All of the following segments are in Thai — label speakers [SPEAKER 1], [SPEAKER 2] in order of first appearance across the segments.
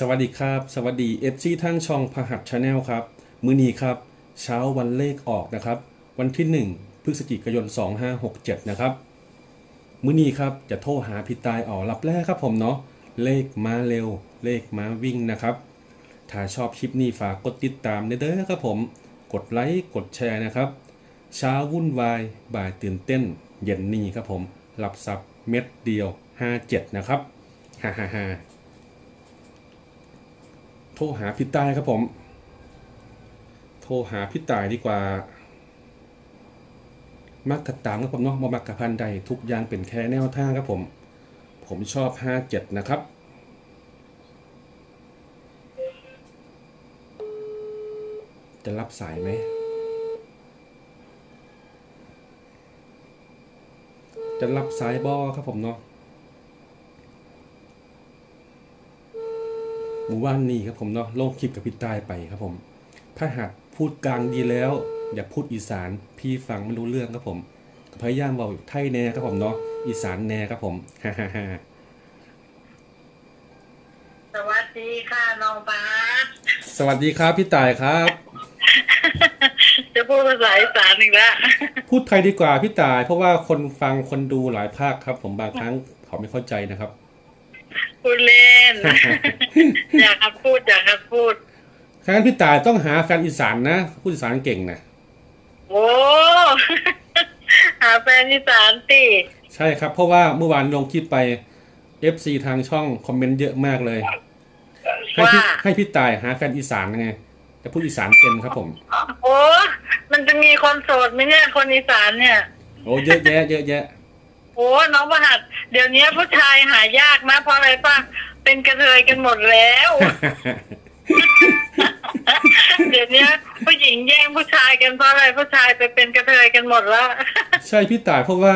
[SPEAKER 1] สวัสดีครับ สวัสดีเอฟซีทั้งช่องพหัสชาแนลครับ มือนีครับ เช้าวันเลขออกนะครับ วันที่ 1 พฤศจิกายน 2567 นะครับ มือนีครับจะโทรหาพี่ตายออกรับแรกครับผมเนาะเลขมาเร็ว เลขมาวิ่งนะครับ ถ้าชอบคลิปนี้ฝากกดติดตามเด้อครับผม กดไลค์กดแชร์นะครับ เช้าวุ่นวายบ่ายตื่นเต้น เย็นนี้ครับผมหลับซับเม็ดเดียว 57 นะครับฮ่าฮ่าฮ่า โทรหาพี่ตายครับผม โทรหาพี่ตายดีกว่า มักกะตามครับผมเนาะบ่มักกะพันใดทุกอย่างเป็นแค่แนวทางครับผม ผมชอบ57นะครับจะรับสายไหม จะรับสายบอครับผมเนาะ หมู่บ้านนี้ครับผมเนาะโลกคลิปกับพี่ตายไปครับผม ถ้าหากพูดกลางดีแล้ว อย่าพูดอีสานพี่ฟังไม่รู้เรื่องครับผมพยายามบอกไทยแน่ครับผมเนาะอีสานแน่ครับผมฮ่าฮ่าฮ่า
[SPEAKER 2] สวัสดีค่ะน้องบาส
[SPEAKER 1] สวัสดีครับพี่ตายครับ
[SPEAKER 2] จะพูดภาษาอีสานอีกแล้ว
[SPEAKER 1] พูดไทยดีกว่าพี่ตาย เพราะว่าคนฟังคนดูหลายภาคครับ ผมบางครั้งเขาไม่เข้าใจนะครับ
[SPEAKER 2] พูดเล่น อยากให้พูดอยากให้พูด
[SPEAKER 1] ฉะนั้นพี่ตายต้องหาแฟนอีสานนะพูดอีสานเก่งนะ
[SPEAKER 2] โอ้หาแฟนอีสานติ
[SPEAKER 1] ใช่ครับ เพราะว่าเมื่อวานลงคลิปไป FC ทางช่องคอมเมนต์เยอะมากเลย ให้
[SPEAKER 2] ว่า
[SPEAKER 1] พี่ให้พี่ตายหาแฟนอีสานไงแต่พูดอีสานเป็นครับผม
[SPEAKER 2] โอ้มันจะมีคนโสดไหมเนี่ยคนอีสานเนี่ย
[SPEAKER 1] โอ้เยอะแยะ เยอะแยะ
[SPEAKER 2] โอ้น้องประหัดเดี๋ยวนี้ผู้ชายหายากนะเพราะอะไรป่ะเป็นกระเทยกันหมดแล้ว เดี๋ยวนี้ผู้หญิงแย่งผู้ชายกันเพราะอะไรผู้ชายไปเป็นกระเทยกันหมดแล้ว
[SPEAKER 1] ใช่พี่ตายเพราะว่า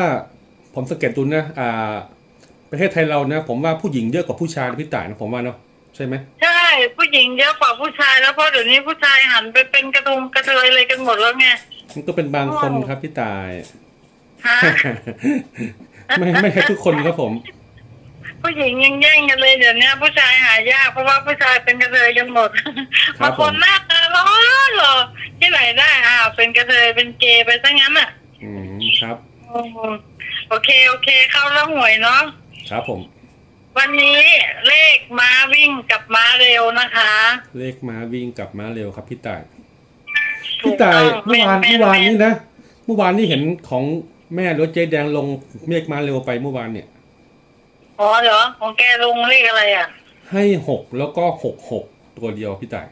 [SPEAKER 1] ผมสังเกตดูนะ อ่า ประเทศไทยเรานะ ผมว่าผู้หญิงเยอะกว่าผู้ชายนะพี่ตายนะผมว่าเนาะใช่ไหม
[SPEAKER 2] ใช่ผู้หญิงเยอะกว่าผู้ชายแล้วเพราะเดี๋ยวนี้ผู้ชายหันไปเป็นกระทงกระเทยเลยกันหมดแล้วไง
[SPEAKER 1] มันก็เป็นบางคนครับพี่ตาย
[SPEAKER 2] ฮะ
[SPEAKER 1] ไม่ไม่ใช่ทุกคนครับผม
[SPEAKER 2] ผู้หญิงยังแย่งกันเลยเดี๋ยวนี้ผู้ชายหายากเพราะว่าผู้ชายเป็นกระเทยกันหมด
[SPEAKER 1] ครับ
[SPEAKER 2] บาง
[SPEAKER 1] ผม
[SPEAKER 2] คนหน้าตาหล่อหล่อที่ไหนได้อ่าวเป็นกระเทยเป็นเกย์ไปซะงั้นอะ
[SPEAKER 1] อืมครับ
[SPEAKER 2] อืมโอเคโอเค เข้าแล้วหวยเนาะ
[SPEAKER 1] ครับผม
[SPEAKER 2] วันนี้เลขม้าวิ่งกับม้าเร็วนะคะ
[SPEAKER 1] เลขม้าวิ่งกลับม้าเร็วครับพี่ตาย
[SPEAKER 2] ถู
[SPEAKER 1] พี่
[SPEAKER 2] ก
[SPEAKER 1] ตาย
[SPEAKER 2] ต้อง
[SPEAKER 1] เมื่อวาน
[SPEAKER 2] แม่
[SPEAKER 1] เมื่อวาน
[SPEAKER 2] แม่
[SPEAKER 1] นี้นะเมื่อวานนี้เห็นของ แม่รถเจ๊แดงลงเลขม้าเร็วไปเมื่อวานเนี่ย
[SPEAKER 2] อ๋อเหรอของแกลงเลขอะไรอะ
[SPEAKER 1] ให้หกแล้วก็หกหกตัวเดียวพี่ต่าย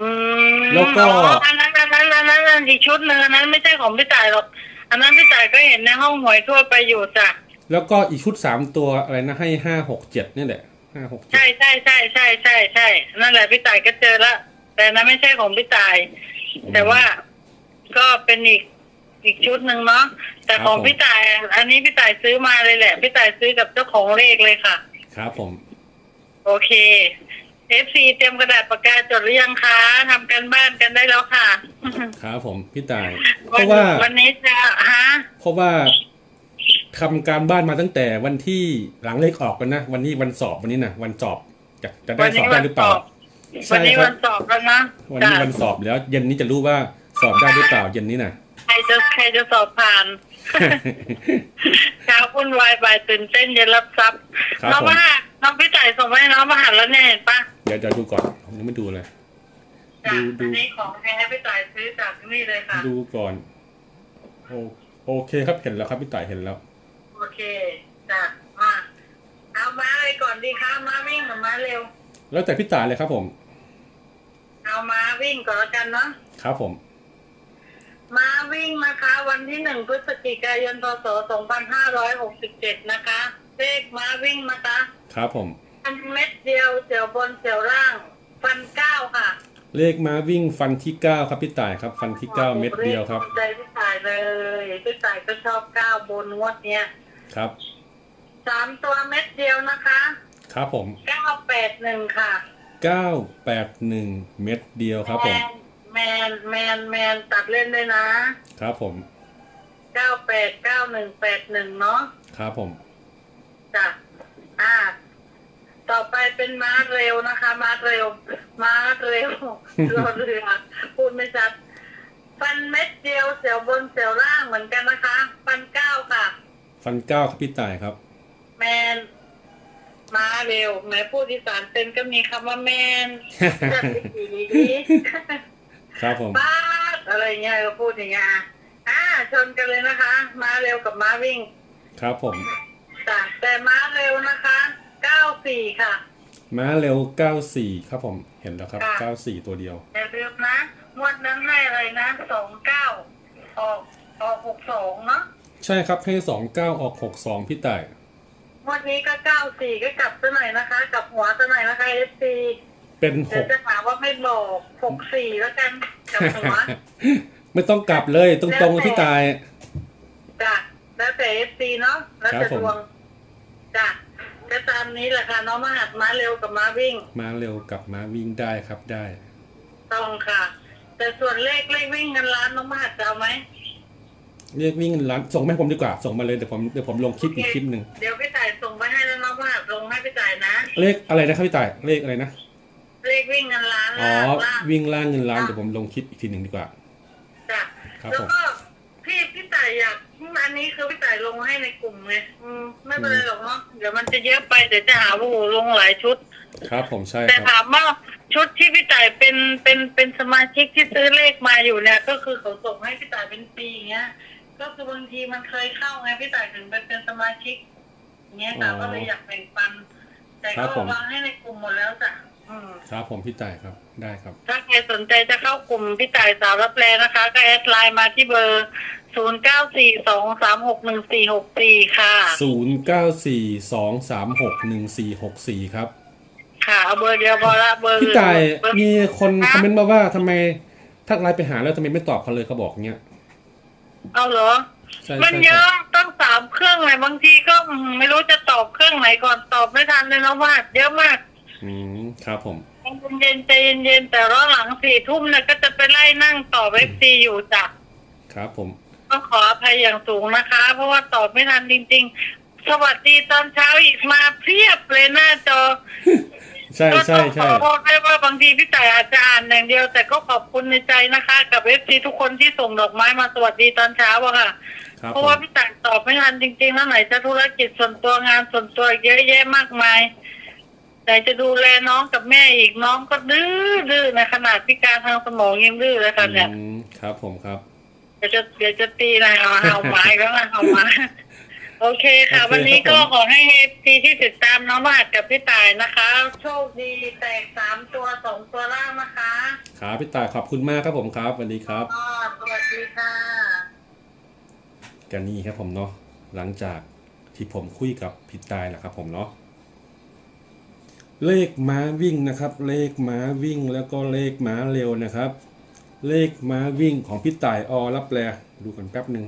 [SPEAKER 2] อืม
[SPEAKER 1] แล้วก็
[SPEAKER 2] อ๋ออันนั้นอันนั้นอันนั้นอันนั้นอีกชุดหนึ่งอันนั้นไม่ใช่ของพี่ต่ายหรอกอันนั้นพี่ต่ายก็เห็นในห้องหวยทั่วไปอยู่จ้ะ
[SPEAKER 1] แล้วก็อีกชุดสามตัวอะไรนะให้ห้าหกเจ็ดนี่แหละห้าหกเจ็ด
[SPEAKER 2] ใช่ใช่ใช่ใช่ใช่ใช่นั่นแหละพี่ต่ายก็เจอละแต่อันนั้นไม่ใช่ของพี่ต่าย แต่ว่าก็เป็นอีก อีกชุดหนึ่งเนาะแต่ของพี่ต่ายอันนี้พี่ต่ายซื้อมาเลยแหละ พี่ต่ายซื้อกับเจ้าของเลขเลยค่ะ
[SPEAKER 1] ครับผม
[SPEAKER 2] โอเค FC เตรียมกระดาษปากกาจดหรือยังคะทำกันบ้านกันได้แล้วค่ะ
[SPEAKER 1] ครับผมพี่ต่าย เพ
[SPEAKER 2] วัน
[SPEAKER 1] ราะว่า
[SPEAKER 2] วันนี้จะฮะ
[SPEAKER 1] เพราะว่าทำการบ้านมาตั้งแต่วันที่หลังเลขออกกันนะ วันนี้วันสอบวันนี้นะวันสอบจะจะได้สอบได้หรือเปล่า
[SPEAKER 2] วัน
[SPEAKER 1] ใช่
[SPEAKER 2] นี้
[SPEAKER 1] ครั
[SPEAKER 2] วั
[SPEAKER 1] บ
[SPEAKER 2] นสอบแล้วนะ
[SPEAKER 1] วันนี้วันสอบแล้ว เย็นนี้จะรู้ว่าสอบได้หรือเปล่าเย็นนี้นะ
[SPEAKER 2] ใคร จะใครจะสอบผ่าน เช้าวุ่นวายบ่ายตื่นเต้นเย็นรับทรัพย์
[SPEAKER 1] ครับ
[SPEAKER 2] น้อง
[SPEAKER 1] ผม
[SPEAKER 2] มหาน้องพี่จ่ายส่งมาให้น้องมหาแล้วเนี่ยเห็นปะ
[SPEAKER 1] เดี๋ยวเดี๋ยวดูก่อนผมยังไม่ดูเลย
[SPEAKER 2] จ้ะ
[SPEAKER 1] ดูดู
[SPEAKER 2] อันนี้ของแท้ให้พี่จ่ายซื้อจากนี่เลยค่ะ
[SPEAKER 1] ดูก่อนโอโอเคครับเห็นแล้วครับพี่ต่ายเห็นแล้ว
[SPEAKER 2] โอเคจ้ะมาเอามาเลยก่อนดีคะมาวิ่งกับมาเร็ว
[SPEAKER 1] แล้วแต่พี่ต่ายเลยครับผม
[SPEAKER 2] เอามาวิ่งก่อนแล้วกันเนาะ
[SPEAKER 1] ครับผม
[SPEAKER 2] มาวิ่งนะคะ วันที่หนึ่งพฤศจิกายนพศสองพันห้าร้อยหกสิบเจ็ดนะคะ เลขมาวิ่งนะคะ
[SPEAKER 1] ครับผม
[SPEAKER 2] อันเม็ดเดียวเสียวบนเสียวล่าง ฟันเก้าค่ะ
[SPEAKER 1] เลขม้าวิ่งฟันที่เก้าครับพี่ต่ายครับ ฟันที่เก้าเม็ดเดียวครับ
[SPEAKER 2] ใจพี่ตายเลยพี่ตายก็ชอบเก้าบนงวดเนี้ย
[SPEAKER 1] ครับ
[SPEAKER 2] สามตัวเม็ดเดียวนะคะ
[SPEAKER 1] ครับผม
[SPEAKER 2] เก้าแปดหนึ่งค่ะ
[SPEAKER 1] เก้าแปดหนึ่งเม็ดเดียวครับผม
[SPEAKER 2] แม นแมนแมนตัดเล่นด้วยนะครับ
[SPEAKER 1] ผม
[SPEAKER 2] เก้าแปดเก้าหนึ่งแปดหนึ่งเนาะ
[SPEAKER 1] ครับผม
[SPEAKER 2] จ้ะอ่า ต่อต่อไปเป็นม้าเร็วนะคะ ม้าเร็ว ม้าเร็วรอเรือพูดไม่ชัดฟันเม็ดเดียวเสียวบนเสียวล่างเหมือนกันนะคะ ฟันเก้าค่ะ
[SPEAKER 1] ฟันเก้าครับพี่ต่ายครับ
[SPEAKER 2] แมนม้าเร็วแม้พูดอีสานเป็นก็มีคำว่าแมนจะไปขี่ดี
[SPEAKER 1] ครับผม
[SPEAKER 2] ป้าดอะไรเงี้ยก็พูดอย่างเงี้ยอ่าชนกันเลยนะคะม้าเร็วกับม้าวิ่ง
[SPEAKER 1] ครับผม
[SPEAKER 2] จ้ะแต่ม้าเร็วนะคะเก้าสี่ค่ะ
[SPEAKER 1] ม้าเร็ว 94 ครับผมเห็นแล้วครับ
[SPEAKER 2] ค่ะ
[SPEAKER 1] 94 ตัวเดียว
[SPEAKER 2] อย่าลืมนะงวดนั้นได้อะไรนะสองเก้าออกออกหกสองเนาะ
[SPEAKER 1] ใช่ครับให้ 29 ออก 62 พี่ต่าย
[SPEAKER 2] งวดนี้ก็เก้าสี่ก็กลับซะหน่อยนะคะกลับหัวซะหน่อยนะคะเอฟซี
[SPEAKER 1] เป็น
[SPEAKER 2] เดี๋ยวจะหาว่าไม่บอกหกสี่แล้วกันกลับหัว
[SPEAKER 1] 6ไม่ต้องกลับเลยตรงๆเลยพี่ต่าย
[SPEAKER 2] จ้ะแล้วแต่เอฟซีเนาะแล้ว
[SPEAKER 1] ครั
[SPEAKER 2] แต่
[SPEAKER 1] บผม
[SPEAKER 2] ดวงจ้ะก็ตามนี้แหละค่ะน้องมหัดม้าเร็วกับม้าวิ่ง
[SPEAKER 1] ม้าเร็วกับม้าวิ่งได้ครับได้
[SPEAKER 2] ต้องค่ะ แต่ส่วนเลขเลขวิ่งเงินล้านน้องมหัดจะเอาไหม
[SPEAKER 1] เรียกวิ่งร้านส่งมาให้ผมดีกว่าส่งมาเลยเดี๋ยวผมเดี๋ยวผมลงคลิปอีกคลิปหนึ่ง
[SPEAKER 2] เดี๋ยวพี่ต่ายส่งไปให้แล้วน้องมหัดลงให้พี่ต่ายนะ
[SPEAKER 1] เลขอะไรนะครับพี่ต่ายเลขอะไรนะ
[SPEAKER 2] เลขวิ่งเงินล้าน
[SPEAKER 1] อ๋อ
[SPEAKER 2] ล่างล่าง
[SPEAKER 1] วิ่งล่างเงินล้านเดี๋ยวผมลงคลิปอีกทีหนึ่งดีกว่า
[SPEAKER 2] จ้ะ
[SPEAKER 1] ครับ
[SPEAKER 2] แล้ว
[SPEAKER 1] ผม
[SPEAKER 2] ก็พี่พี่ต่ายอยากอันนี้คือพี่ต่ายลงให้ในกลุ่มไงอืมไม่เป็นไรหรอกเนาะเดี๋ยวมันจะเยอะไปเดี๋ยวจะหาว่าโอ้โหลงหลายชุด
[SPEAKER 1] ครับผมใช่
[SPEAKER 2] แต่
[SPEAKER 1] ครับ
[SPEAKER 2] ถามว่าชุดที่พี่ต่ายเป็นเป็นเป็นสมาชิกที่ซื้อเลขมาอยู่เนี่ย ก็คือเขาส่งให้พี่ต่ายเป็นปีอย่างเงี้ย ก็คือบางทีมันเคยเข้าไงพี่ต่ายถึงไปเป็นสมาชิกอย่างเงี้ยค่ะก็เลยอยากแบ่งปัน แต่ก็วางให้ในกลุ่มหมดแล้วจ้ะ อืม
[SPEAKER 1] ครับผมพี่ต่ายครับได้ครับ
[SPEAKER 2] ถ้าใครสนใจจะเข้ากลุ่มพี่ต่ายสาวรับแลนะคะ ก็แอดไลน์มาที่เบอร์ 0 9 4 2 3 6 1 4 6 4 ค่ะ
[SPEAKER 1] 0 9 4 2 3 6 1 4 6 4 ครับ
[SPEAKER 2] ค่ะเอาเบอร์เดียวพอละเบอร์
[SPEAKER 1] พี่ต่าย
[SPEAKER 2] เบอร์
[SPEAKER 1] มีคนคอมเมนต์มาว่าทำไมทักไลน์ไปหาแล้วทำไมไม่ตอบเขาเลยเขาบอกเงี้ย
[SPEAKER 2] เอาเหรอ
[SPEAKER 1] ใช่
[SPEAKER 2] มัน
[SPEAKER 1] ใช่
[SPEAKER 2] เย
[SPEAKER 1] ใช่
[SPEAKER 2] อะตั้งสามเครื่องเลยบางทีก็อืมไม่รู้จะตอบเครื่องไหนก่อนตอบไม่ทันเลยนะว่าเยอะมาก
[SPEAKER 1] อืมครับผม
[SPEAKER 2] เย็นๆใจเย็นๆแต่รอบหลังสี่ทุ่มเนี่ยก็จะไปไล่นั่งตอบเอฟซีอยู่จ้ะ
[SPEAKER 1] ครับผม
[SPEAKER 2] ก็ขออภัยอย่างสูงนะคะ เพราะว่าตอบไม่ทันจริง ๆ สวัสดีตอนเช้าอีกมาเพียบเลยหน้าจอ
[SPEAKER 1] ใช่
[SPEAKER 2] ก็
[SPEAKER 1] ใช่
[SPEAKER 2] ต้องข
[SPEAKER 1] ใช่
[SPEAKER 2] อโทษด้วยว่าบางทีพี่ต่ายอาจจะอ่านอย่างเดียว แต่ก็ขอบคุณในใจนะคะ กับเอฟซีทุกคนที่ส่งดอกไม้มาสวัสดีตอนเช้าอะค่ะ
[SPEAKER 1] ครับ
[SPEAKER 2] เพราะ
[SPEAKER 1] ผม
[SPEAKER 2] ว่าพี่ต่างตอบไม่ทันจริงๆแล้วไหนจะธุรกิจส่วนตัวงานส่วนตัวอีกเยอะแยะมากมาย ไหนจะดูแลน้องกับแม่อีกน้องก็ดื้อดื้อในขนาดพิการทางสมองยังดื้อเลยค่ะเนี่ย
[SPEAKER 1] อืมครับผมครับ
[SPEAKER 2] เดี๋ยวจะเดี๋ยวจะตีนายเอาเอาไม้แล้วนะเอาไม้โอเคค่ะ
[SPEAKER 1] โอเค
[SPEAKER 2] วันนี้
[SPEAKER 1] ครั
[SPEAKER 2] ก็
[SPEAKER 1] บผม
[SPEAKER 2] ขอให้ทีที่ติดตามน้องมหัดกับพี่ต่ายนะคะ โชคดีแตกสามตัวสองตัวล่างนะคะ
[SPEAKER 1] ครับพี่ต่ายขอบคุณมากครับผมครับสวัสดีครับ
[SPEAKER 2] อ๋อสวัสดีค่ะ
[SPEAKER 1] กันนี่ครับผมเนาะหลังจากที่ผมคุยกับพี่ตายแหละครับผมเนาะ เลขม้าวิ่งนะครับ เลขม้าวิ่งแล้วก็เลขม้าเร็วนะครับ เลขม้าวิ่งของพี่ต่ายอรับแลดูกันแป๊บหนึ่ง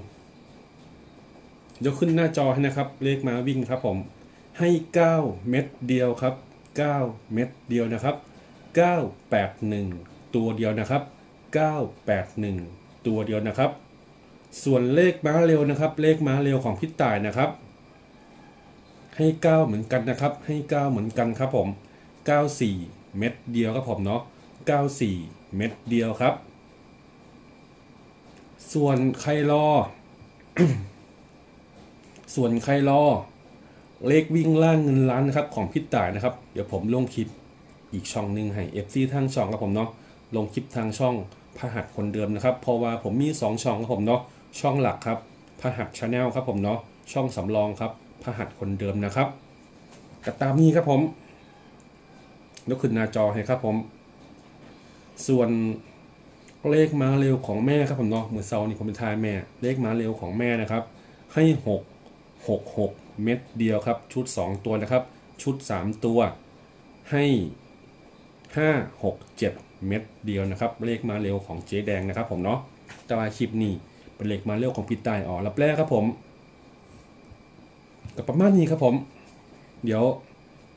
[SPEAKER 1] ยกขึ้นหน้าจอให้นะครับ เลขม้าวิ่งครับผม ให้ 9 เม็ดเดียวครับ 9 เม็ดเดียวนะครับ 981 ตัวเดียวนะครับ 981 ตัวเดียวนะครับ ส่วนเลขม้าเร็วนะครับ เลขม้าเร็วของพี่ต่ายนะครับ ให้เก้าเหมือนกันนะครับ ให้เก้าเหมือนกันครับผมเก้าสี่เม็ดเดียวครับผมเนาะเก้าสี่เม็ดเดียวครับ ส่วนใครรอ ส่วนใครรอ เลขวิ่งล่างเงินล้านนะครับของพี่ต่ายนะครับ เดี๋ยวผมลงคลิปอีกช่องหนึ่งให้ FC ทางช่องครับผมเนาะลงคลิปทางช่องพหัสคนเดิมนะครับ เพราะว่าผมมี 2 ช่องครับผมเนาะช่องหลักครับพหัสชาแนลครับผมเนาะช่องสำรองครับ พหัสคนเดิมนะครับก็ตามนี้ครับผมยกขึ้นหน้าจอให้ครับผม ส่วนเลขม้าเร็วของแม่ครับผมเนาะเหมือนเซานี่ผมเป็นทายแม่ เลขม้าเร็วของแม่นะครับ ให้หกหกหกเม็ดเดียวครับ ชุด 2 ตัวนะครับ ชุด 3 ตัว ให้ 5 6 7 เม็ดเดียวนะครับ เลขมาเร็วของเจ๊แดงนะครับผมเนาะแต่ว่าคลิปนี้เป็นเลขมาเร็วของพี่ตายอ๋อรับแรกครับผม ก็ประมาณนี้ครับผม เดี๋ยว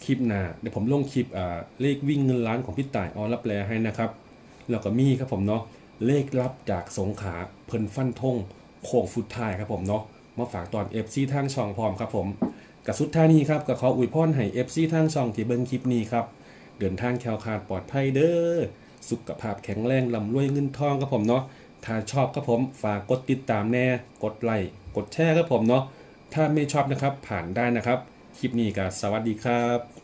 [SPEAKER 1] คลิปหน้าเดี๋ยวผมลงคลิปอ่าเลขวิ่งเงินล้านของพี่ต่ายออนรับแลให้นะครับแล้วก็มีครับผมเนาะเลขลับจากสงขาเพิ่นฟันทงโคงฟุตท้ายครับผมเนาะมาฝากตอน FC ทางช่องพร้อมครับผมกับสุดท้ายนี้ครับก็ขออวยพรให้ FC ทางช่องที่เบิ่งคลิปนี้ครับเดินทางแคลคาดปลอดภัยเด้อสุขภาพแข็งแรงลำรวยเงินทองครับผมเนาะถ้าชอบครับผมฝากกดติดตามแน่ กดไลค์กดแชร์ครับผมเนาะ ถ้าไม่ชอบนะครับผ่านได้นะครับ คลิปนี้ก็สวัสดีครับ